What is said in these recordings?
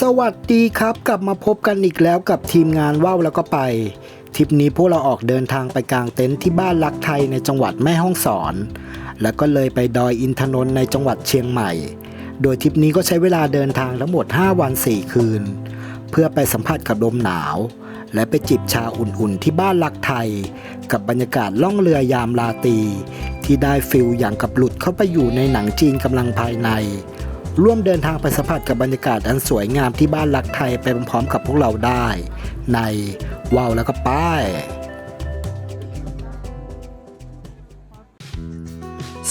สวัสดีครับกลับมาพบกันอีกแล้วกับทีมงานว่าวแล้วก็ไปทริปนี้พวกเราออกเดินทางไปกลางเต็นท์ที่บ้านรักไทยในจังหวัดแม่ฮ่องสอน แล้วก็เลยไปดอยอินทนนท์ในจังหวัดเชียงใหม่ โดยทริปนี้ก็ใช้เวลาเดินทางทั้งหมด 5 วัน 4 คืน เพื่อไปสัมผัสกับลมหนาว และไปจิบชาอุ่นๆที่บ้านรักไทย กับบรรยากาศล่องเรือยามลาตรีที่ได้ฟิลอย่างกับหลุดเข้าไปอยู่ในหนังจีนกำลังภายใน ร่วมเดินทางไปสัมผัสกับบรรยากาศอันสวยงามที่บ้านรักไทยไปพร้อมๆกับพวกเราได้ ในว้าวแล้วก็ป้าย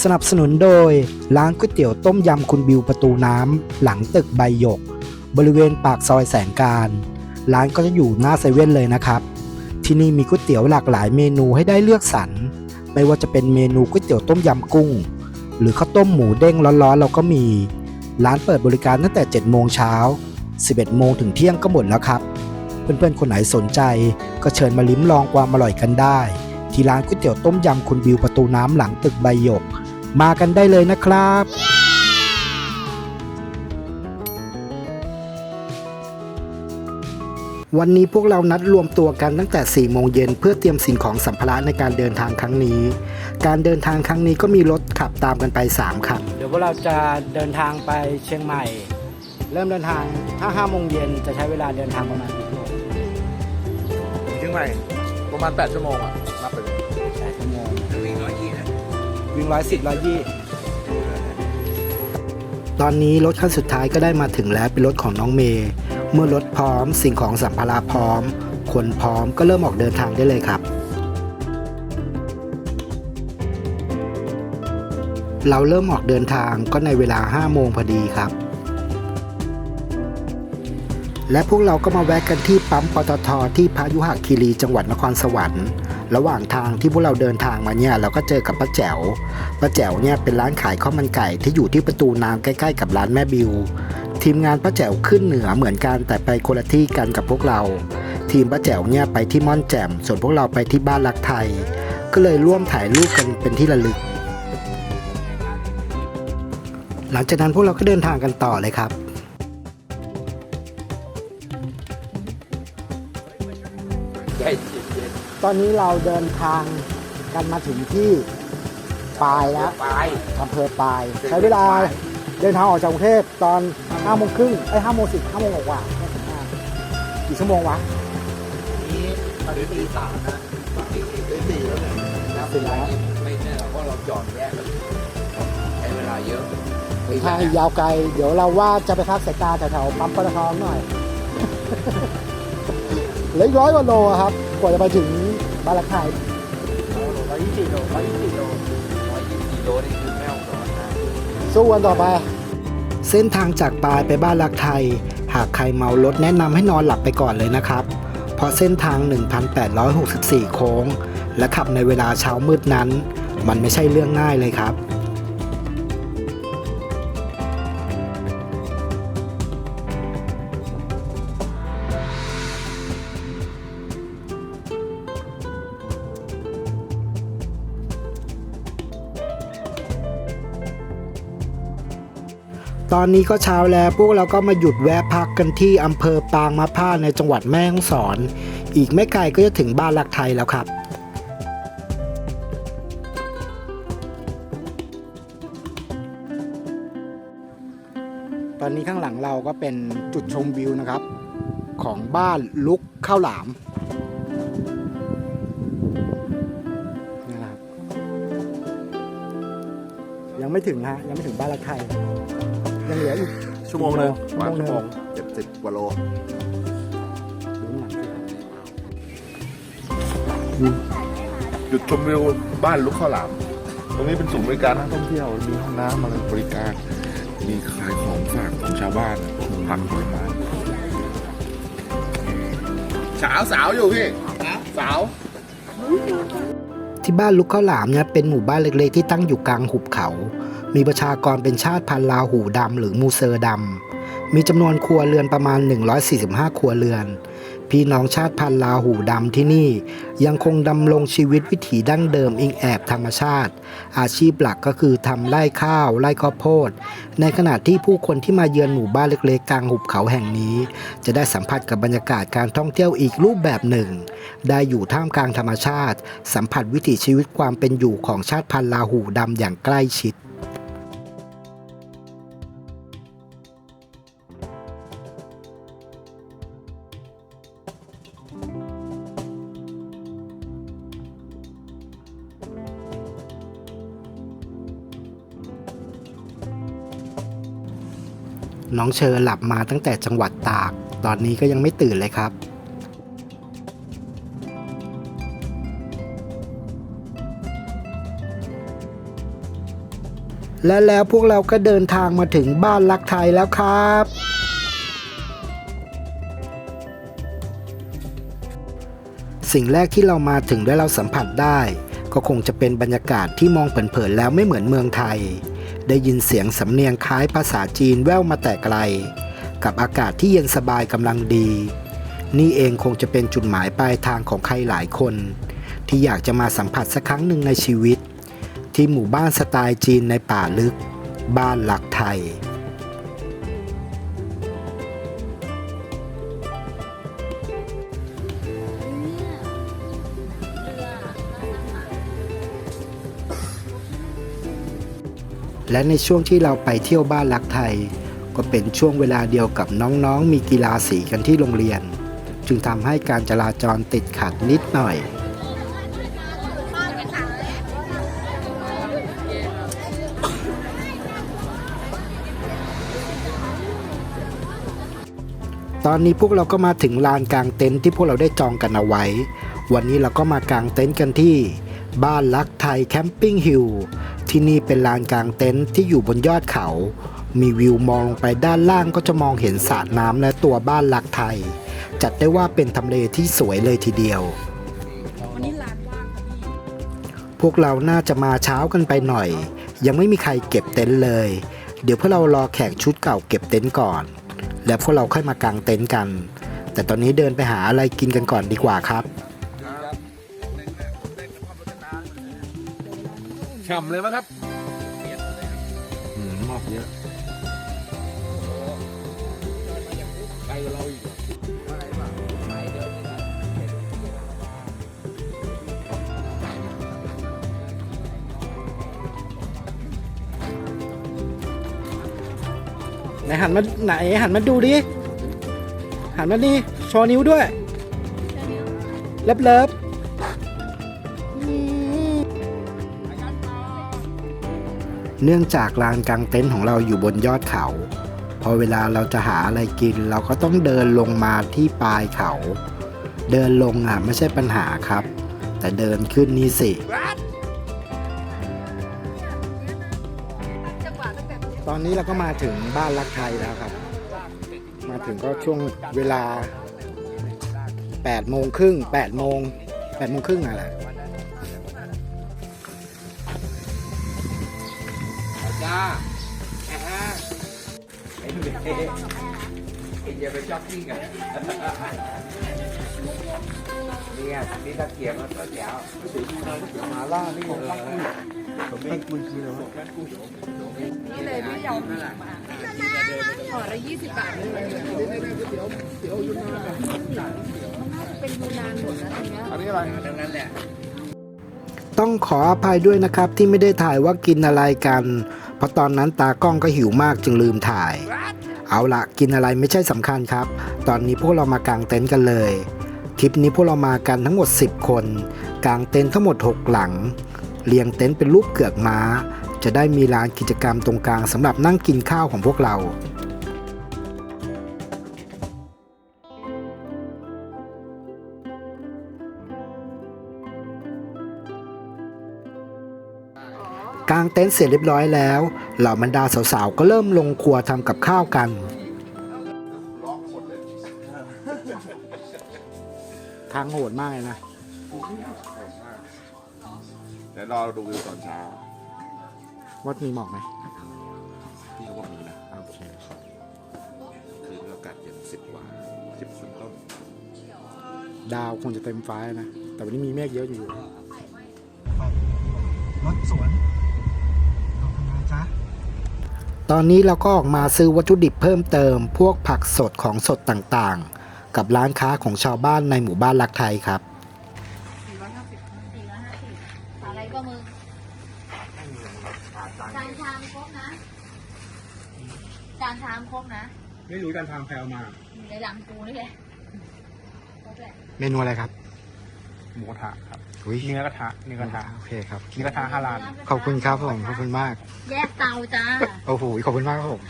สนับสนุนโดย ร้านก๋วยเตี๋ยวต้มยำคุณบิวประตูน้ำ หลังตึกใบหยก บริเวณปากซอยแสงการ ร้านก็จะอยู่หน้าเซเว่นเลยนะครับ ที่นี่มีก๋วยเตี๋ยวหลากหลายเมนูให้ได้เลือกสรรไม่ว่าจะเป็นเมนูก๋วยเตี๋ยวต้มยำกุ้ง หรือข้าวต้มหมูเด้งร้อนๆเราก็มี ร้านเปิดบริการตั้งแต่ 7 โมงเช้า 11 โมงถึงเที่ยงก็หมดแล้วครับ เพื่อนๆ คนไหนสนใจ ก็เชิญมาลิ้มลองความอร่อยกันได้ ที่ร้านก๋วยเตี๋ยวต้มยำคุณบิวประตูน้ำหลังตึกใบหยก มากันได้เลยนะครับ วันนี้พวกเรานัดรวมตัวกันตั้งแต่ 4 โมงเย็นเพื่อเตรียมสิ่งของสัมภาระในการเดินทางครั้งนี้ การเดินทางครั้งนี้ก็มีรถขับตามกันไป 3 คัน เดี๋ยวพวกเราจะเดินทางไปเชียงใหม่ เริ่มเดินทางถ้า5โมงเย็นจะใช้เวลาเดินทางประมาณกี่ชั่วโมงเชียงใหม่ประมาณ 8 ชั่วโมงอะนับไปเลยแปดชั่วโมงวิ่งร้อยยี่นะวิ่งร้อยสิบร้อยยี่ ตอนนี้รถคันสุดท้ายก็ได้มาถึงแล้วเป็นรถของน้องเมย์ เมื่อรถพร้อม สิ่งของสัมภาระพร้อม คนพร้อมก็เริ่มออกเดินทางได้เลยครับ เราเริ่มออกเดินทางก็ในเวลา 5 โมงพอดีครับ และพวกเราก็มาแวะกันที่ปั๊มปตทที่พายุหคีรีจังหวัดนครสวรรค์ ระหว่างทางที่พวกเราเดินทางมาเนี่ยเราก็เจอกับป้าแจ๋วป้าแจ๋วเนี่ยเป็นร้านขายข้าวมันไก่ที่อยู่ที่ประตูน้ำใกล้ ๆ กับร้านแม่บิว ทีมงานป้าแจ๋วขึ้นเหนือเหมือนกันแต่ไปคนละที่กันกับพวกเรา ทีมป้าแจ๋วเนี่ยไปที่ม่อนแจ่มส่วนพวกเราไปที่บ้านรักไทย ก็เลยร่วมถ่ายรูปกันเป็นที่ระลึก หลังจากนั้นพวกเราก็เดินทางกันต่อเลยครับ ตตอนนี้เราเดินทางกันมาถึงที่ปลายแล้ว ไป อำเภอปลาย ใช้เวลาเดินทางออกจากกรุงเทพตอน5โมงครึ่งไอ้5โมง10 5โมงกว่าๆกี่ชั่วโมงวะนี้ตอนนี้ตีสามนะตีตีสี่แล้วเนี่ยนับเป็นไรไม่แน่เพราะเราจอดแยกกันใช้เวลาเยอะทางอีกยาวไกล เดี๋ยวเราว่าจะไปพักสายตาแถวๆปั๊มปตทหน่อยเหลืออีกร้อยกว่าโลอะครับ กว่าจะไปถึง บ้านรักไทยร้อยยี่สิบโลร้อยยี่สิบโลร้อยยี่สิบโลนี่คือแม่เองสอนนะสู้วันต่อไป เส้นทางจากปลายไปบ้านรักไทย หากใครเมารถแนะนำให้นอนหลับไปก่อนเลยนะครับ เพราะเส้นทาง 1,864 โค้ง และขับในเวลาเช้ามืดนั้น มันไม่ใช่เรื่องง่ายเลยครับ ตอนนี้ก็เช้าแล้วพวกเราก็มาหยุดแวะพักกันที่อำเภอปางมะผ้าในจังหวัดแม่ฮ่องสอน อีกไม่ไกลก็จะถึงบ้านรักไทยแล้วครับตอนนี้ข้างหลังเราก็เป็นจุดชมวิวนะครับ ของบ้านลุกข้าวหลามนี่นะครับยังไม่ถึงฮะยังไม่ถึงบ้านรักไทย ยังเหลืออีกชั่วโมงหนึงชั่วโมงหนึ่งชั่วโมงเจ็ดสิบกว่าโลดูข้างหลังสิครับจุดชมวิวบ้านลุกข้าวหลาม ตรงนี้เป็นศูนย์บริการนักท่องเที่ยวมีห้องน้ำอะไรบริการ มีขายของฝากของชาวบ้านผักผลไม้สาวสาวอยู่พี่สาว ที่บ้านลุกข้าวหลามเนี่ยเป็นหมู่บ้านเล็กๆ ที่ตั้งอยู่กลางหุบเขา มีประชากรเป็นชาติพันธุ์ลาหูดำหรือมูเซอร์ดำมีจำนวนครัวเรือนประมาณ 145 ครัวเรือน พี่น้องชาติพันธุ์ลาหูดำที่นี่ ยังคงดำรงชีวิตวิถีดั้งเดิมอิงแอบธรรมชาติ อาชีพหลักก็คือทำไร่ข้าวไร่ข้าวโพด ในขณะที่ผู้คนที่มาเยือนหมู่บ้านเล็กๆกลางหุบเขาแห่งนี้ จะได้สัมผัสกับบรรยากาศการท่องเที่ยวอีกรูปแบบหนึ่ง ได้อยู่ท่ามกลางธรรมชาติ สัมผัสวิถีชีวิตความเป็นอยู่ของชาติพันธุ์ลาหูดำอย่างใกล้ชิด น้องเชอหลับมาตั้งแต่จังหวัดตาก ตอนนี้ก็ยังไม่ตื่นเลยครับ และแล้วพวกเราก็เดินทางมาถึงบ้านรักไทยแล้วครับ สิ่งแรกที่เรามาถึงและเราสัมผัสได้ ก็คงจะเป็นบรรยากาศที่มองเผินๆแล้วไม่เหมือนเมืองไทย ได้ยินเสียงสำเนียงคล้ายภาษาจีนแว่วมาแต่ไกล กับอากาศที่เย็นสบายกำลังดี นี่เองคงจะเป็นจุดหมายปลายทางของใครหลายคน ที่อยากจะมาสัมผัสสักครั้งหนึ่งในชีวิต ที่หมู่บ้านสไตล์จีนในป่าลึก บ้านหลักไทย และในช่วงที่เราไปเที่ยวบ้านรักไทย ก็เป็นช่วงเวลาเดียวกับน้องๆ มีกีฬาสีกันที่โรงเรียน จึงทำให้การจราจรติดขัดนิดหน่อย ตอนนี้พวกเราก็มาถึงลานกลางเต็นท์ที่พวกเราได้จองกันเอาไว้ วันนี้เราก็มากางเต็นท์กันที่ บ้านลักไทยแคมปิ้งฮิล ที่นี่เป็นลานกลางเต็นท์ที่อยู่บนยอดเขา มีวิวมองลงไปด้านล่างก็จะมองเห็นสระน้ำและตัวบ้านลักไทย จัดได้ว่าเป็นทำเลที่สวยเลยทีเดียว วันนี้ร้านว่างค่ะพี่พวกเราน่าจะมาเช้ากันไปหน่อย ยังไม่มีใครเก็บเต็นท์เลย เดี๋ยวพวกเรารอแขกชุดเก่าเก็บเต็นท์ก่อน แล้วพวกเราค่อยมากางเต็นท์กัน แต่ตอนนี้เดินไปหาอะไรกินกันก่อนดีกว่าครับ ฉ่ำเลยมั้งครับหมอกเยอะไปกับเราอีกไหนหันมาไหนหันมาดูดิ หันมาดิโชว์นิ้วด้วย เลิฟเลิฟ เนื่องจากลานกลางเต็นท์ของเราอยู่บนยอดเขา พอเวลาเราจะหาอะไรกิน เราก็ต้องเดินลงมาที่ปลายเขา เดินลงอะไม่ใช่ปัญหาครับ แต่เดินขึ้นนี่สิ ตอนนี้เราก็มาถึงบ้านรักไทยแล้วครับ มาถึงก็ช่วงเวลา8โมงครึ่ง8โมง8โมงครึ่งอะไร จ้าไอ้เด็กไอ้อย่าไปช้อปปิ้งกันเนี่ยนี่ตะเกียบมันก็แจ๋วหมาล่านี่ของปักกุ้ยผมไม่กุ้ยคืออะไรวะนี่เลยพี่ยอมมาห่อละยี่สิบบาทเลยเดี๋ยวเดี๋ยวยูนานเป็นยูนานหมดนะตรงเนี้ยอันนี้อะไรดังนั้นแหละต้องขออภัยด้วยนะครับที่ไม่ได้ถ่ายว่ากินอะไรกัน เพราะตอนนั้นตากล้องก็หิวมากจึงลืมถ่าย เอาละกินอะไรไม่ใช่สำคัญครับ ตอนนี้พวกเรามากางเต็นท์กันเลย ทริปนี้พวกเรามากันทั้งหมด 10 คนกางเต็นท์ทั้งหมด 6 หลัง เรียงเต็นท์เป็นรูปเกือกม้า จะได้มีลานกิจกรรมตรงกลางสำหรับนั่งกินข้าวของพวกเรา กางเต็นท์เสร็จเรียบร้อยแล้ว เหล่าบรรดาสาวๆ ก็เริ่มลงครัวทำกับข้าวกัน ทางโหดมากเลยนะ เดี๋ยวรอดูวิวตอนเช้า วัดมีหมอกไหมพี่เขาบอกมีนะโอเคคืออากาศเย็นสิบกว่าสิบต้น ดาวคงจะเต็มฟ้านะ แต่วันนี้มีเมฆเยอะอยู่รถสวน ตอนนี้เราก็ออกมาซื้อวัตถุดิบเพิ่มเติม พวกผักสดของสดต่างๆ กับร้านค้าของชาวบ้านในหมู่บ้านรักไทยครับ สี่ร้อยห้าสิบอะไรก็มึงจานชามครบนะจานชามครบนะไม่รู้การทางแพลวมา อยู่ในหลังกูนี่แหละครบแหละ เมนูอะไรครับ หมูกระทะครับ อุ้ยเนื้อกระทะเนื้อกระทะโอเคครับ เนื้อกระทะฮาลาลขอบคุณครับผมขอบคุณมาก แยกเตาจ้าโอ้โหขอบคุณมากครับผม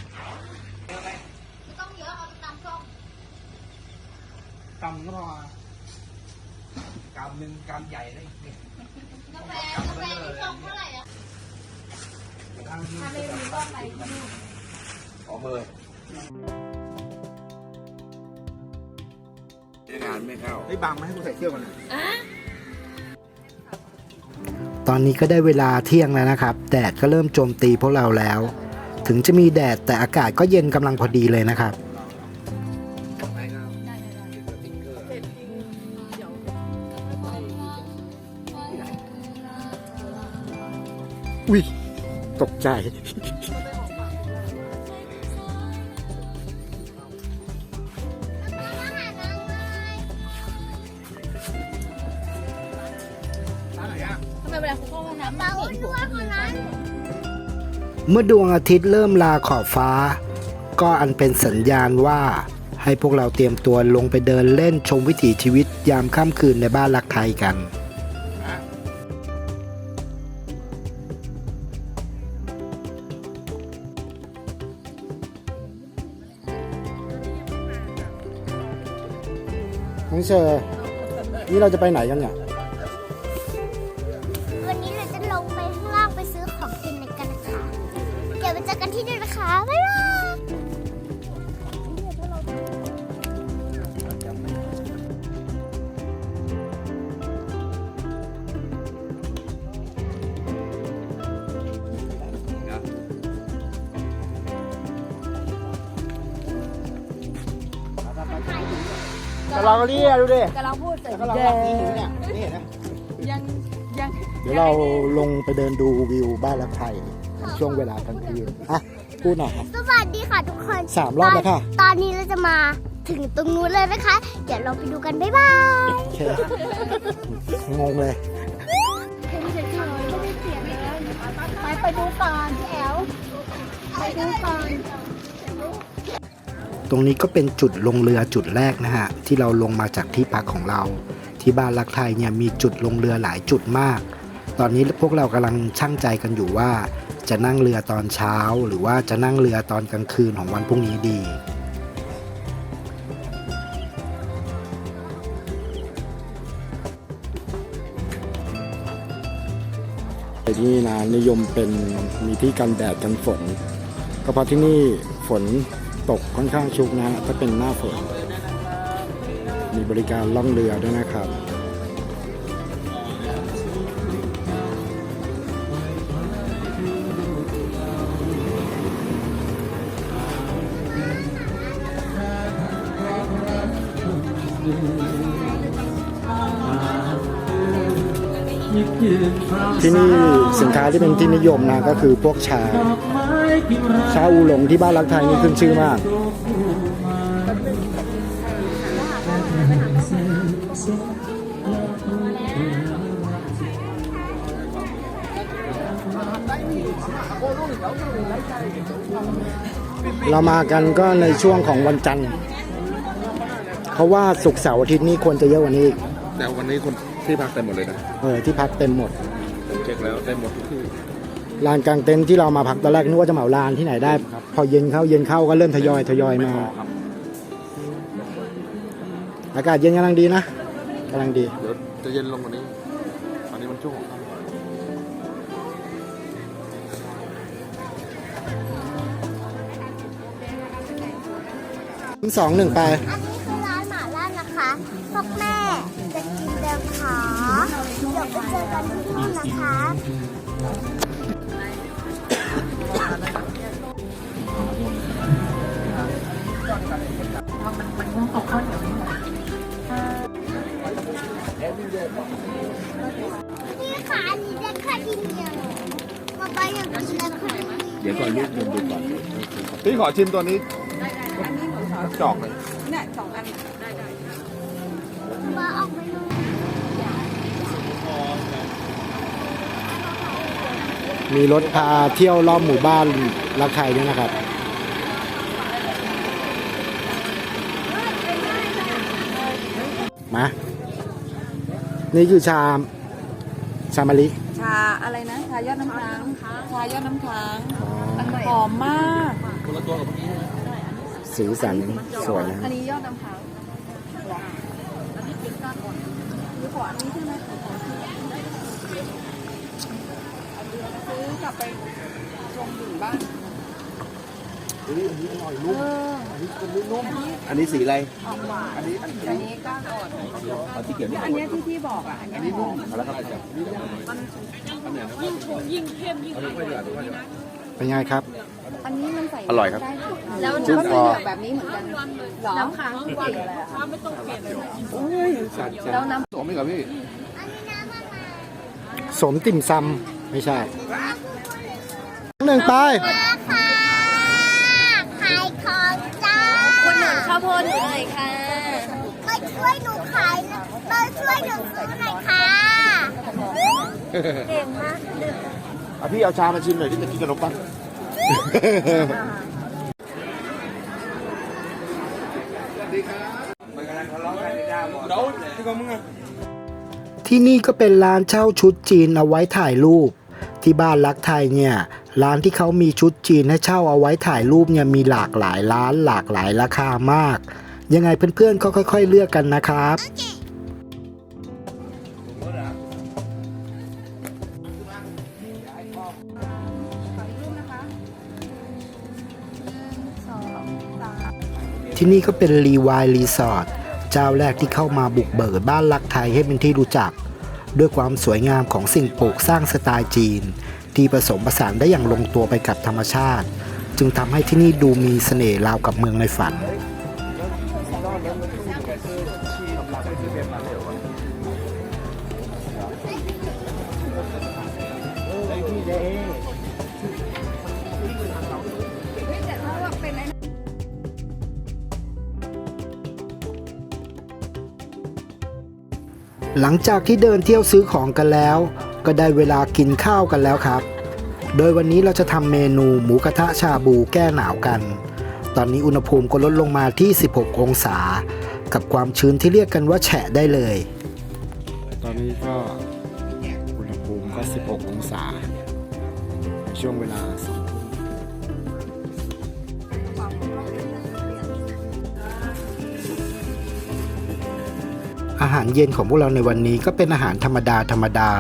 ไม่ต้องเยอะเอาตำส้มกำก็พอกำหนึ่งกำใหญ่เลยกาแฟกาแฟที่ส้มเท่าไหร่อะถ้าไม่มีก็ไปที่นู่นขอมืองานไม่เข้าไอ้ยบังมาให้กูใส่เสื้อก่อนเลยต อนนี้ก็ได้เวลาเที่ยงแล้วนะครับ แดดก็เริ่มโจมตีพวกเราแล้ว ถึงจะมีแดดแต่อากาศก็เย็นกำลังพอดีเลยนะครับ อุ้ยตกใจ เมื่อดวงอาทิตย์เริ่มลาขอบฟ้า ก็อันเป็นสัญญาณว่าให้พวกเราเตรียมตัวลงไปเดินเล่นชมวิถีชีวิตยามค่ำคืนในบ้านรักไทยกัน น้องเชอร์นี่เราจะไปไหนกันเนี่ย แต่เราก็เรียดูดิกำลังพูดเสร็จก็เราแบบนี้เห็นไหมเนี่ยนี่เห็นไหมยังยังเดี๋ยวเราลงไปเดินดูวิวบ้านรักไทยในช่วงเวลากลางคืนอะพูดหน่อยสวัสดีค่ะทุกคนสามรอบแล้วค่ะ ตอนนี้เราจะมาถึงตรงนู้นเลยนะคะ เดี๋ยวเราไปดูกันบ๊ายบายโอเคงงเลยไปไปดูก่อนพี่แอลไปดูก่อน ตรงนี้ก็เป็นจุดลงเรือจุดแรกนะฮะที่เราลงมาจากที่พักของเรา ที่บ้านรักไทยเนี่ยมีจุดลงเรือหลายจุดมาก ตอนนี้พวกเรากำลังช่างใจกันอยู่ว่า จะนั่งเรือตอนเช้า หรือว่าจะนั่งเรือตอนกลางคืนของวันพรุ่งนี้ดีที่นี่นะนิยมเป็นมีที่กันแดดกันฝน ก็เพราะที่นี่ฝน ตกค่อนข้างชุกนะถ้าเป็นหน้าฝน มีบริการล่องเรือด้วยนะครับที่นี่สินค้าที่เป็นที่นิยมนะก็คือพวกชา ชาอูหลงที่บ้านรักไทยนี่ขึ้นชื่อมาก เรามากันก็ในช่วงของวันจันทร์เพราะว่าศุกร์เสาร์อาทิตย์นี้ควรจะเยอะกว่านี้อีกแต่วันนี้คนที่พักเต็มหมดเลยนะ เออที่พักเต็มหมดผมเช็คแล้วเต็มหมดทุกที่ ลานกลางเต็นท์ที่เรามาพักตอนแรกนึกว่าจะเหมาลานที่ไหนได้ พอเย็นเข้าเย็นเข้าก็เริ่มทยอยทยอยไม่มาพอครับอากาศเย็นกำลังดีนะกำลังดีเดี๋ยวจะเย็นลงกว่านี้ตอนนี้มันช่วงของค่ำสองหนึ่งไป อันนี้คือร้านหมาล่านะคะพวกแม่จะกินเดิมขาเดี๋ยวไปเจอกันที่นู่นนะคะ ต้องเอาข้าวเหนียวนี่หน่อยนี่ค่ะอันนี้ได้แค่ทีเดียวมาไปอยางกินได้แค่ทีเดี๋ยวก่อนลูกดูดูก่อนพี่ขอชิมตัวนี้จอกเลยมาออกไปเลยมีรถพาเที่ยวรอบหมู่บ้านรักไทยด้วยนะครับ มา นี่คือชามชามะลิชาอะไรนะ ชายอดน้ำค้างชายอดน้ำค้างหอมมาก สีสันสวยนะอันนี้ยอดน้ำค้างมีขวานนี้ใช่ไหมซื้อกลับไปชงดื่มบ้า งอันนี้สีอะไร ออกหวานอันนี้อันนี้ก้านอ่อนเอาที่เกี่ยวอันเนี้ยที่พี่บอกอะ อันเนี้ยหอมแล้วครับเป็นไงครับ อันนี้มันใส่อร่อยครับได้ถูกแล้วจุ๊บก็คอมีแบบนี้เหมือนกันเหรอน้ำค้างสีอะไรอะคะแล้วน้ำสมไหมครับพี่อันนี้น้ำมะนาวสมติ่มซำไม่ใช่หนึ่งไป ค่ะขายของจ้า คนหนุน ข้าวโพดหนูหน่อยค่ะ มาช่วยหนูขายนะมาช่วยหนูซื้อหน่อยค่ะ เก่งมากอะพี่เอาชามาชิมหน่อยที่จะกินขนมปัง ที่นี่ก็เป็นร้านเช่าชุดจีนเอาไว้ถ่ายรูป ที่บ้านรักไทยเนี่ย ร้านที่เขามีชุดจีนให้เช่าเอาไว้ถ่ายรูปเนี่ยมีหลากหลายร้านหลากหลายราคามาก ยังไงเพื่อนๆก็ค่อย ๆ เลือกกันนะครับ ที่นี่ก็เป็นรีวายรีสอร์ทเจ้าแรกที่เข้ามาบุกเบิกบ้านรักไทยให้เป็นที่รู้จัก ด้วยความสวยงามของสิ่งปลูกสร้างสไตล์จีน ที่ผสมผสานได้อย่างลงตัวไปกับธรรมชาติ จึงทำให้ที่นี่ดูมีเสน่ห์ราวกับเมืองในฝัน หลังจากที่เดินเที่ยวซื้อของกันแล้ว ก็ได้เวลากินข้าวกันแล้วครับ โดยวันนี้เราจะทำเมนูหมูกระทะชาบูแก้หนาวกัน ตอนนี้อุณหภูมิก็ลดลงมาที่ 16 องศา กับความชื้นที่เรียกกันว่าแฉะได้เลย ตอนนี้ก็อุณหภูมิก็ 16 องศาช่วงเวลา2ทุ่มอาหารเย็นของพวกเราในวันนี้ก็เป็นอาหารธรรมดาธรรมดา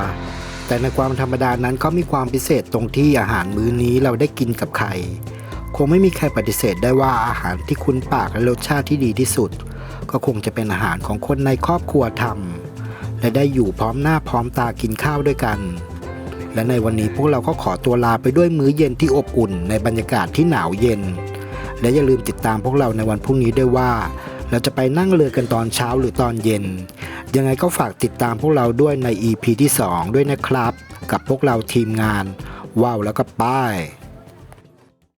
แต่ในความธรรมดานั้นเขามีความพิเศษตรงที่อาหารมื้อนี้เราได้กินกับไข่คงไม่มีใครปฏิเสธได้ว่าอาหารที่คุ้นปากและรสชาติที่ดีที่สุด ก็คงจะเป็นอาหารของคนในครอบครัวทำและได้อยู่พร้อมหน้าพร้อมตากินข้าวด้วยกัน และในวันนี้พวกเราก็ขอตัวลาไปด้วยมื้อเย็นที่อบอุ่นในบรรยากาศที่หนาวเย็น และอย่าลืมติดตามพวกเราในวันพรุ่งนี้ด้วยว่า เราจะไปนั่งเรือกันตอนเช้าหรือตอนเย็น ยังไงก็ฝากติดตามพวกเราด้วยใน EP ที่ 2 ด้วยนะครับ กับพวกเราทีมงาน ว้าวแล้วก็ป้าย